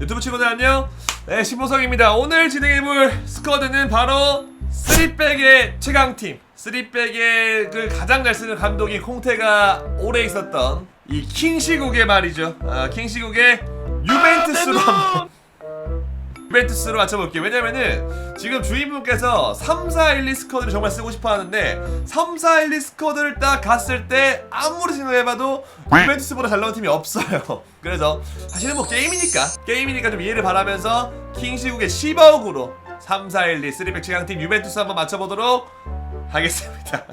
유튜브 친구들 안녕. 네 신보성입니다. 오늘 진행해볼 스쿼드는 바로 쓰리백의 최강팀. 쓰리백을 가장 잘 쓰는 감독이 콩테가 오래 있었던 이 킹시국의 말이죠. 아, 킹시국의 유벤투스로 한번 유벤투스로 맞춰볼게요. 왜냐면은 지금 주인분께서 3, 4, 1, 2 스쿼드를 정말 쓰고 싶어 하는데 3, 4, 1, 2 스쿼드를 딱 갔을 때 아무리 생각해봐도 유벤투스보다 잘 나온 팀이 없어요. 그래서 사실은 뭐 게임이니까 게임이니까 좀 이해를 바라면서 킹시국의 10억으로 3, 4, 1, 2 3백 최강팀 유벤투스 한번 맞춰보도록 하겠습니다.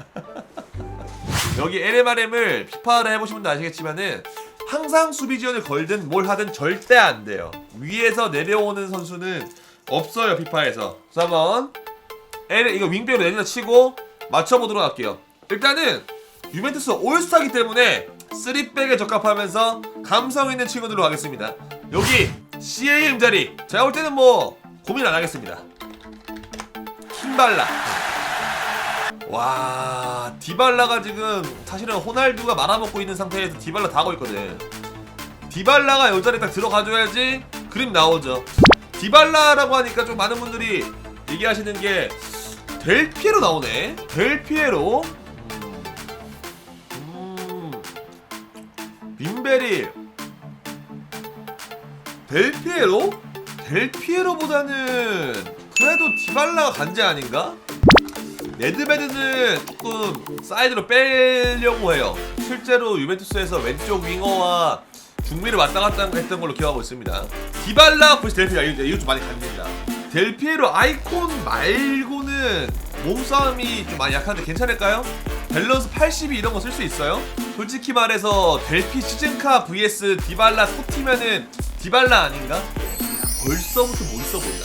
여기 LMRM을 피파를 해보신 분도 아시겠지만은 항상 수비 지원을 걸든 뭘 하든 절대 안 돼요. 위에서 내려오는 선수는 없어요 피파에서. 그래서 한번 L 이거 윙백으로 내리다 치고 맞춰보도록 할게요. 일단은 유벤투스 올스타기 때문에 3백에 적합하면서 감성 있는 친구들로 가겠습니다. 여기 CAM 자리 제가 볼 때는 뭐 고민 안 하겠습니다. 킴발라 와 디발라가 지금 사실은 호날두가 말아먹고 있는 상태에서 디발라 다 하고 있거든 디발라가 이 자리에 딱 들어가줘야지 그림 나오죠 디발라라고 하니까 좀 많은 분들이 얘기하시는 게 델피에로 나오네 델피에로 음, 빈베리 델피에로? 델피에로보다는 그래도 디발라가 간제 아닌가? 네드베드는 조금 사이드로 빼려고 해요. 실제로 유벤투스에서 왼쪽 윙어와 중미를 왔다 갔다 했던 걸로 기억하고 있습니다. 디발라 vs 델피에로 이거, 이거 좀 많이 갈립니다. 델피에로 아이콘 말고는 몸싸움이 좀 많이 약한데 괜찮을까요? 밸런스 82 이런 거 쓸 수 있어요? 솔직히 말해서 델피 시즌카 vs 디발라 토티면은 디발라 아닌가? 벌써부터 멋있어 보인다.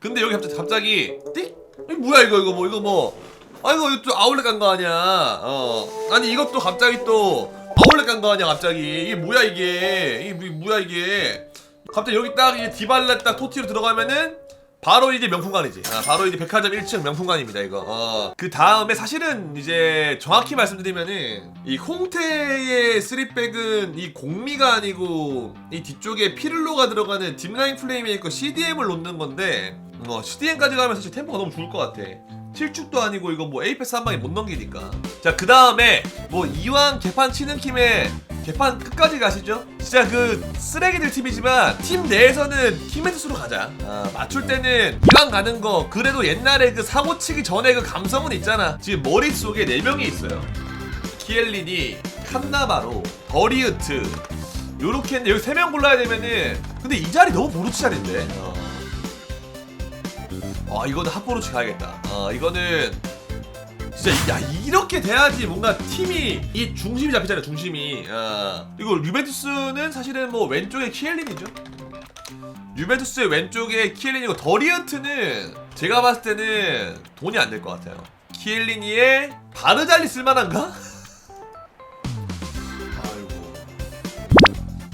근데 여기 갑자기 갑자기 띡? 이 뭐야 이거 이거 뭐 이거 뭐? 아 이거 이거 또 아울렛 간 거 아니야? 어 아니 이것도 갑자기 또 아울렛 간거 아니야 갑자기 이게 뭐야 이게 이게 뭐- 뭐야 이게 갑자기 여기 딱 이제 디발라 딱 토티로 들어가면은 바로 이제 명품관이지. 아, 바로 이제 백화점 1층 명품관입니다, 이거. 어. 그 다음에 사실은 이제 정확히 말씀드리면은 이 콩테의 쓰리백은 이 공미가 아니고 이 뒤쪽에 피를로가 들어가는 딥라인 플레이메이커 CDM을 놓는 건데 어, CDM까지 가면 사실 템포가 너무 좋을 것 같아. 7축도 아니고 이거 뭐 에이패스 한 방에 못 넘기니까. 자, 그 다음에 뭐 이왕 개판 치는 김에 개판 끝까지 가시죠. 진짜 그 쓰레기들 팀이지만 팀 내에서는 키메드스로 가자. 아, 맞출 때는 이왕 가는 거 그래도 옛날에 그 사고 치기 전에 그 감성은 있잖아. 지금 머릿속에 4명이 있어요. 키엘리니, 칸나바로, 버리우트 요렇게 했는데 여기 3명 골라야 되면은 근데 이 자리 너무 보루치 자리인데. 어. 아 이거는 핫보루치 가야겠다. 아 이거는 진짜 야 이렇게 돼야지 뭔가 팀이 이 중심이 잡히잖아요 중심이 아 이거 유벤투스는 사실은 뭐 왼쪽에 키엘린이죠 유벤투스의 왼쪽에 키엘린이고 더리언트는 제가 봤을 때는 돈이 안 될 것 같아요 키엘린이의 바르잘리 쓸만한가? 아이고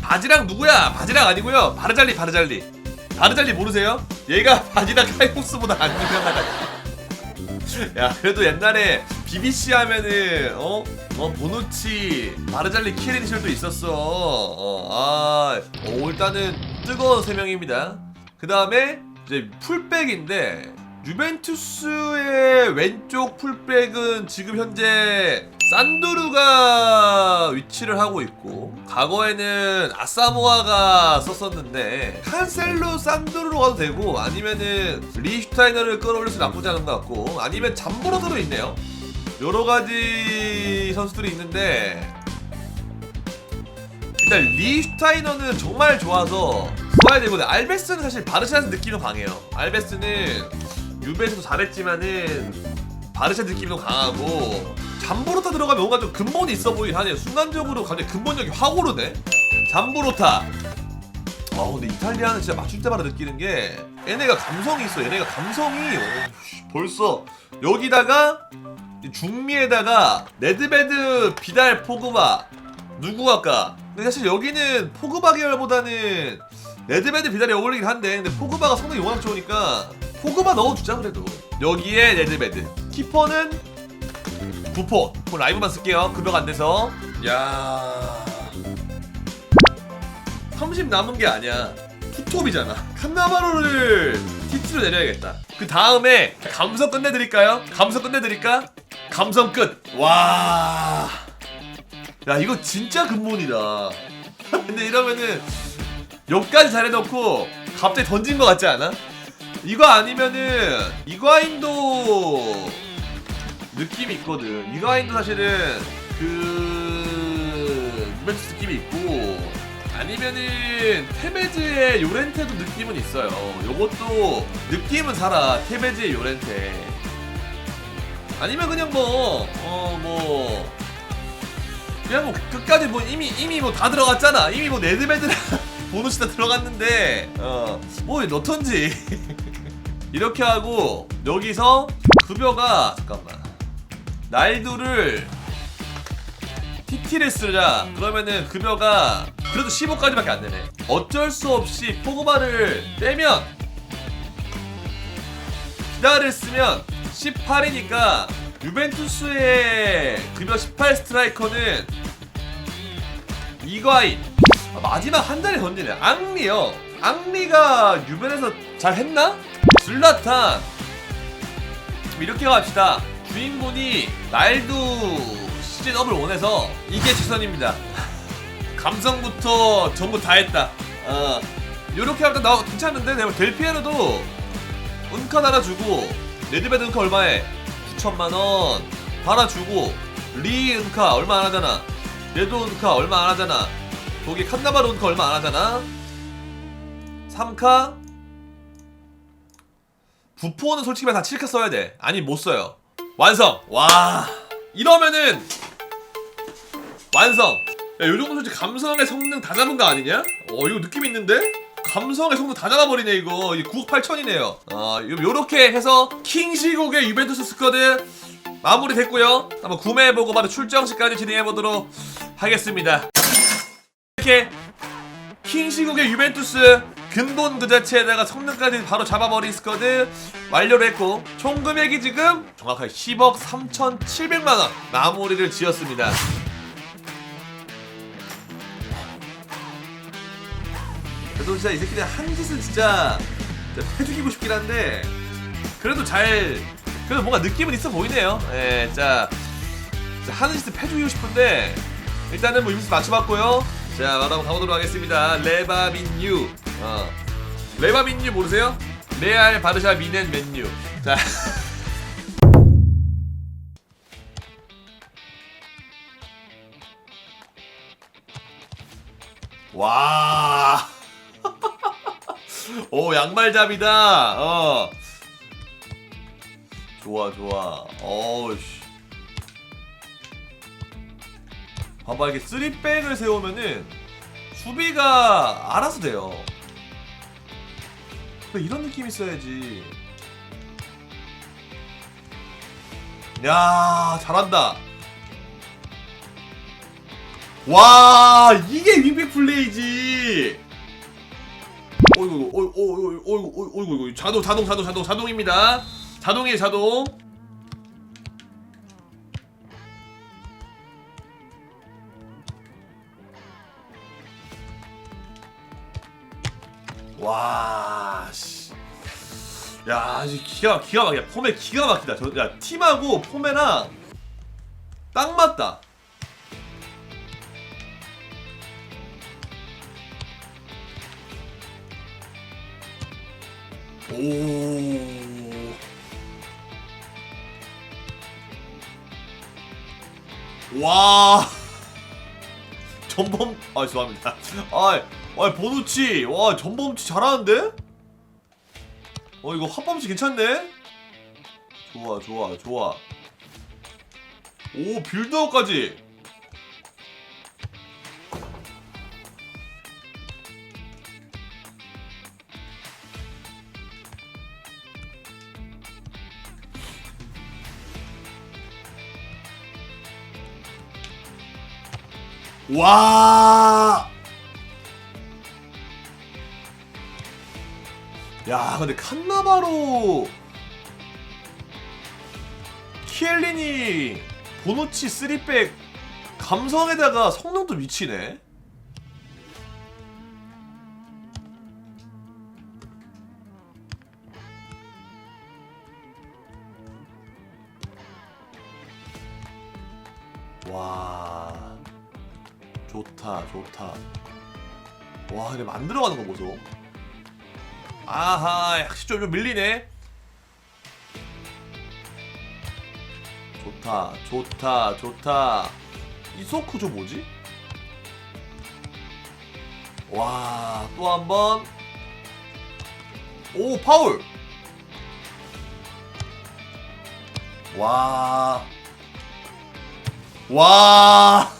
바지랑 누구야 바지랑 아니고요 바르잘리 바르잘리 바르잘리 모르세요? 얘가 바지랑 카이포스보다 안 유명하다 야 그래도 옛날에 BBC 하면은 어? 어 보누치 마르잘리 키리니셜도 있었어 어, 아 어, 일단은 뜨거운 세 명입니다 그 다음에 이제 풀백인데 유벤투스의 왼쪽 풀백은 지금 현재 산두루가 위치를 하고 있고 과거에는 아사모아가 썼었는데 칸셀로 산두루로 가도 되고 아니면은 리슈타이너를 끌어올릴 수 나쁘지 않은 것 같고 아니면 잠보로드도 있네요. 여러 가지 선수들이 있는데 일단 리슈타이너는 정말 좋아서 써야 되고 알베스는 사실 바르샤에서 느낌은 강해요. 알베스는 유베에서도 잘했지만은 바르샤 느낌이 좀 강하고 잠보로타 들어가면 뭔가 좀 근본이 있어 보이긴 하네요. 순간적으로 갑자기 근본력이 확 오르네 잠보로타. 아 근데 이탈리아는 진짜 맞출 때마다 느끼는 게 얘네가 감성이 있어. 얘네가 감성이 어, 씨, 벌써 여기다가 이 중미에다가 레드베드 비달 포그바. 누구 할까? 근데 사실 여기는 포그바 계열보다는 레드베드 비달이 어울리긴 한데 근데 포그바가 성능이 워낙 좋으니까 포그바 넣어주자 그래도 여기에 레드베드 키퍼는 부포 그 라이브만 쓸게요 급여가 안 돼서 야 30 남은 게 아니야 투톱이잖아. 칸나바로를 T2로 내려야겠다. 그 다음에 감성 끝내드릴까요? 감성 끝내드릴까? 감성 끝. 와. 야 이거 진짜 근본이다. 근데 이러면은 여기까지 잘해놓고 갑자기 던진 것 같지 않아? 이거 아니면은 이과인도 느낌이 있거든. 이과인도 사실은 그 유벤투스 느낌이 있고 아니면은 테베즈의 요렌테도 느낌은 있어요. 요것도 느낌은 살아. 테베즈의 요렌테. 아니면 그냥 뭐 어 뭐 그냥 뭐 끝까지 뭐 이미 이미 뭐 다 들어갔잖아. 이미 뭐 네드베드랑 보너스 다 들어갔는데 어뭐 넣던지 이렇게 하고 여기서 급여가 잠깐만. 날두를 TT를 쓰자. 그러면은 급여가 그래도 15까지밖에 안 되네. 어쩔 수 없이 포그바를 떼면 기다를 쓰면 18이니까 유벤투스의 급여 18 스트라이커는 이과인. 아, 마지막 한 달에 던지네. 앙리요. 앙리가 유벤에서 잘 했나? 슬라탄. 이렇게 갑시다. 주인공이 날도 시즌 업을 원해서 이게 최선입니다. 감성부터 전부 다 했다. 어 요렇게 하면 나 괜찮은데? 내가 델피에로도 은카 달아주고 레드베드 은카 얼마에? 9천만원 달아주고 리 은카 얼마 안 하잖아. 레드 은카 얼마 안 하잖아. 거기 칸나바르 은카 얼마 안 하잖아. 3카 부포는 솔직히 말해 다 7카 써야 돼. 아니 못 써요. 완성! 와. 이러면은 완성. 야 요 정도 솔직히 감성의 성능 다 잡은 거 아니냐? 어 이거 느낌 있는데? 감성의 성능 다 잡아버리네 이거. 이 9억 8천이네요. 어 요- 요렇게 해서 킹시국의 유벤투스 스쿼드 마무리 됐고요. 한번 구매해보고 바로 출정식까지 진행해보도록 하겠습니다. 이렇게 킹시국의 유벤투스 근본 그 자체에다가 성능까지 바로 잡아버린 스쿼드 완료를 했고 총 금액이 지금 정확하게 10억 3,700만원 마무리를 지었습니다. 그래도 진짜 이 새끼들 한 짓은 진짜, 진짜 해죽이고 싶긴 한데 그래도 잘 그래도 뭔가 느낌은 있어 보이네요. 예, 자, 자 하는 짓은 패죽이고 싶은데 일단은 뭐 유미스 맞춰봤고요. 자 바로 가보도록 하겠습니다. 레바민유 어. 레바 민유 모르세요? 레알 바르샤 미넨 맨유 자 와. 오 양말잡이다. 어. 좋아 좋아. 어우씨. 봐봐 이게 쓰리백을 세우면은 수비가 알아서 돼요. 그래, 이런 느낌 있어야지. 야 잘한다. 와 이게 윙백 플레이지. 어이구 어이구 어이구 어이구 어이구 자동 자동 자동 자동 자동입니다. 자동이에요 자동. 와 씨. 야, 이 기가 기가 막히다. 폼에 기가 막히다. 저, 야, 팀하고 폼에랑 딱 맞다. 오. 와. 전범 아 죄송합니다. 아, 아 보누치 와 전범치 잘하는데? 어 이거 합범치 괜찮네? 좋아 좋아 좋아. 오 빌드업까지. 와. 야, 근데 칸나바로 키엘린이 보노치 3백 감성에다가 성능도 미치네. 와. 좋다 좋다. 와 근데 만들어가는 거 보소. 아하 역시 좀, 좀 밀리네. 좋다 좋다 좋다. 이소쿠조 뭐지? 와 또 한 번. 오 파울! 와. 와.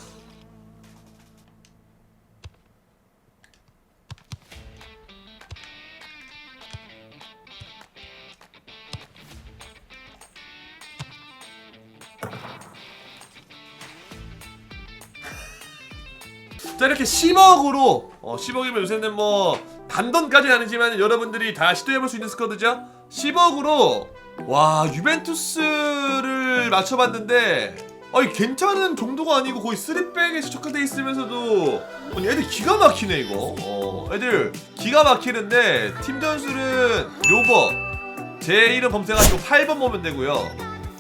자 이렇게 10억으로 어, 10억이면 요새는 뭐 단돈까지는 아니지만 여러분들이 다 시도해볼 수 있는 스쿼드죠? 10억으로 와 유벤투스를 맞춰봤는데 아니 괜찮은 정도가 아니고 거의 3백에 시작돼 있으면서도 아니 애들 기가 막히네 이거. 어, 애들 기가 막히는데 팀 전술은 요버 제 이름 검색하시고 8번 보면 되고요.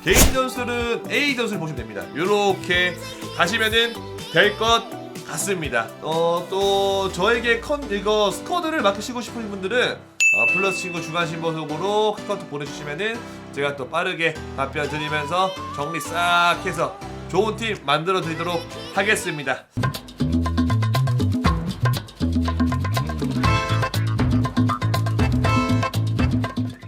개인 전술은 A 전술 보시면 됩니다. 요렇게 가시면은 될 것 같습니다 어 또 저에게 컨 이거 스쿼드를 맡으시고 싶으신 분들은 어, 플러스 친구 주간 신보석으로 카카오톡 보내주시면은 제가 또 빠르게 답변 드리면서 정리 싹 해서 좋은 팀 만들어 드리도록 하겠습니다.